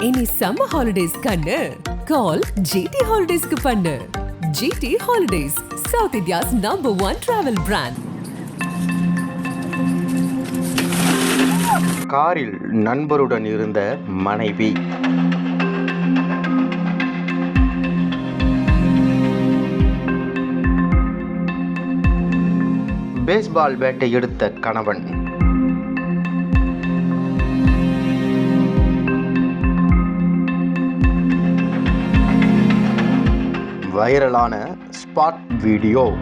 இனி summer holidays கண்ணு. கால் GT ஹாலிடேஸ்க்கு பண்ணு. GT holidays South India's number one travel brand காரில் நண்பருடன் இருந்த மனைவி. பேஸ்பால் பேட்டை எடுத்த கணவன். வைரலான ஸ்பாட் வீடியோ.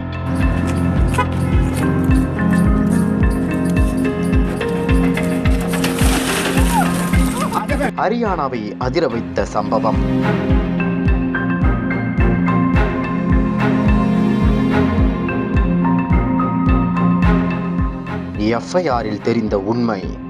ஹரியானாவை அதிர வைத்த சம்பவம். எஃப்ஐஆரில் தெரிந்த உண்மை.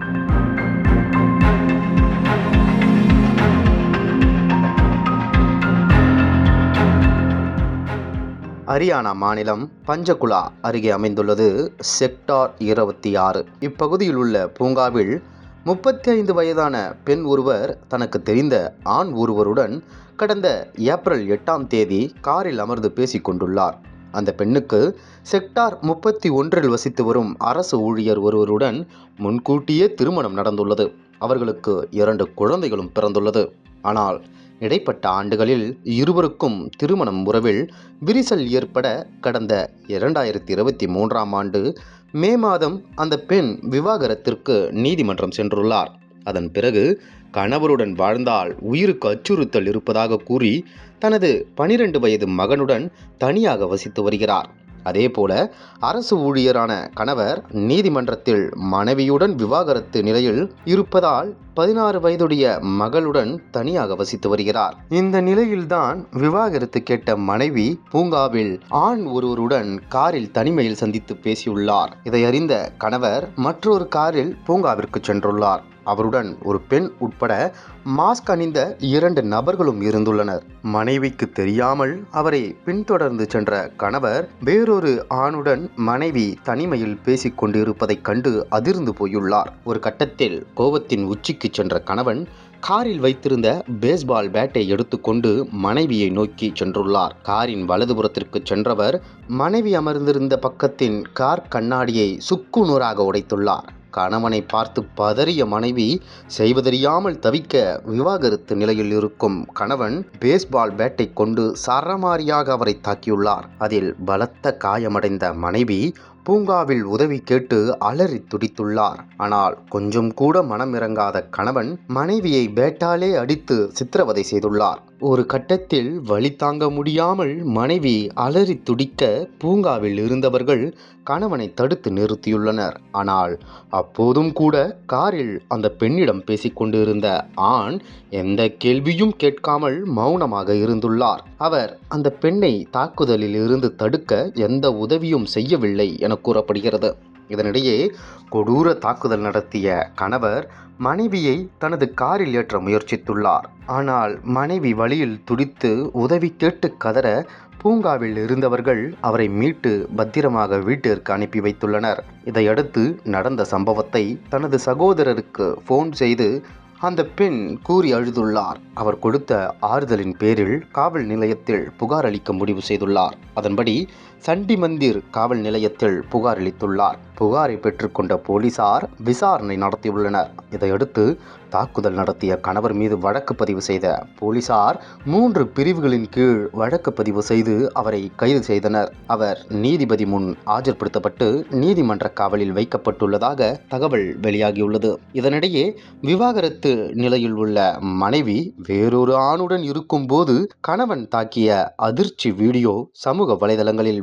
ஹரியானா மாநிலம் பஞ்சகுலா அருகே அமைந்துள்ளது செக்டார் இருபத்தி ஆறு. இப்பகுதியில் உள்ள பூங்காவில் முப்பத்தி ஐந்து வயதான பெண் ஒருவர் தனக்கு தெரிந்த ஆண் ஒருவருடன் கடந்த ஏப்ரல் எட்டாம் தேதி காரில் அமர்ந்து பேசிக் கொண்டுள்ளார். அந்த பெண்ணுக்கு செக்டார் முப்பத்தி ஒன்றில் வசித்து வரும் அரசு ஊழியர் ஒருவருடன் முன்கூட்டியே திருமணம் நடந்துள்ளது. அவர்களுக்கு இரண்டு குழந்தைகளும் பிறந்துள்ளது. ஆனால் இடைப்பட்ட ஆண்டுகளில் இருவருக்கும் திருமணம் உறவில் விரிசல் ஏற்பட கடந்த இரண்டாயிரத்தி இருபத்தி மூன்றாம் ஆண்டு மே மாதம் அந்த பெண் விவாகரத்திற்கு நீதிமன்றம் சென்றுள்ளார். அதன் பிறகு கணவருடன் வாழ்ந்தால் உயிருக்கு அச்சுறுத்தல் இருப்பதாக கூறி தனது பனிரெண்டு வயது மகனுடன் தனியாக வசித்து வருகிறார். அதேபோல அரசு ஊழியரான கணவர் நீதிமன்றத்தில் மனைவியுடன் விவாகரத்து நிலையில் இருப்பதால் பதினாறு வயதுடைய மகளுடன் தனியாக வசித்து வருகிறார். இந்த நிலையில்தான் விவாகரத்து கேட்ட மனைவி பூங்காவில் ஆண் ஒருவருடன் காரில் தனிமையில் சந்தித்து பேசியுள்ளார். இதை அறிந்த கணவர் மற்றொரு காரில் பூங்காவிற்கு சென்றுள்ளார். அவருடன் ஒரு பெண் உட்பட மாஸ்க் அணிந்த இரண்டு நபர்களும் இருந்துள்ளனர். மனைவிக்கு தெரியாமல் அவரை பின்தொடர்ந்து சென்ற கணவர் வேறொரு ஆணுடன் மனைவி தனிமையில் பேசிக் கொண்டிருப்பதைக் கண்டு அதிர்ந்து போயுள்ளார். ஒரு கட்டத்தில் கோபத்தின் உச்சிக்கு சென்ற கணவன் காரில் வைத்திருந்த பேஸ்பால் பேட்டை எடுத்துக்கொண்டு மனைவியை நோக்கி சென்றுள்ளார். காரின் வலதுபுறத்திற்கு சென்றவர் மனைவி அமர்ந்திருந்த பக்கத்தின் கார் கண்ணாடியை சுக்குநூறாக உடைத்துள்ளார். கணவனை பார்த்து பதறிய மனைவி செய்வதறியாமல் தவிக்க விவாகரத்து நிலையில் இருக்கும் கணவன் பேஸ்பால் பேட்டை கொண்டு சரமாரியாக அவரை தாக்கியுள்ளார். அதில் பலத்த காயமடைந்த மனைவி பூங்காவில் உதவி கேட்டு அலறி துடித்துள்ளார். ஆனால் கொஞ்சம் கூட மனமிறங்காத கணவன் மனைவியை பேட்டாலே அடித்து சித்திரவதை செய்துள்ளார். ஒரு கட்டத்தில் வழி தாங்க முடியாமல் மனைவி அலறி துடிக்க பூங்காவில் இருந்தவர்கள் கணவனை தடுத்து நிறுத்தியுள்ளனர். ஆனால் அப்போதும் கூட காரில் அந்த பெண்ணிடம் பேசிக்கொண்டிருந்த ஆண் எந்த கேள்வியும் கேட்காமல் மௌனமாக இருந்துள்ளார். அவர் அந்த பெண்ணை தாக்குதலில் இருந்து தடுக்க எந்த உதவியும் செய்யவில்லை என கூறப்படுகிறது. இதனிடையே கொடூர தாக்குதல் நடத்திய கணவர் மனைவியை தனது காரில் ஏற்ற முயற்சித்துள்ளார். ஆனால் மனைவி வழியில் துடித்து உதவி கேட்டு கதற பூங்காவில் இருந்தவர்கள் அவரை மீட்டு பத்திரமாக வீட்டிற்கு அனுப்பி வைத்துள்ளனர். இதையடுத்து நடந்த சம்பவத்தை தனது சகோதரருக்கு ஃபோன் செய்து அந்த பெண் கூறி அழுதுள்ளார். அவர் கொடுத்த ஆறுதலின் பேரில் காவல் நிலையத்தில் புகார் அளிக்க முடிவு செய்துள்ளார். அதன்படி சண்டி மந்திர் காவல் நிலையத்தில் புகார் அளித்துள்ளார். புகாரை பெற்றுக்கொண்ட போலீசார் விசாரணை நடத்தியுள்ளனர். இதையடுத்து தாக்குதல் நடத்திய கணவர் மீது வழக்கு பதிவு செய்த போலீசார் மூன்று பிரிவுகளின் கீழ் வழக்கு பதிவு செய்து அவரை கைது செய்தனர். அவர் நீதிபதி முன் ஆஜர்படுத்தப்பட்டு நீதிமன்ற காவலில் வைக்கப்பட்டுள்ளதாக தகவல் வெளியாகியுள்ளது. இதனிடையே விவாகரத்து நிலையில் உள்ள மனைவி வேறொரு ஆணுடன் இருக்கும்போது கணவன் தாக்கிய அதிர்ச்சி வீடியோ சமூக வலைதளங்களில்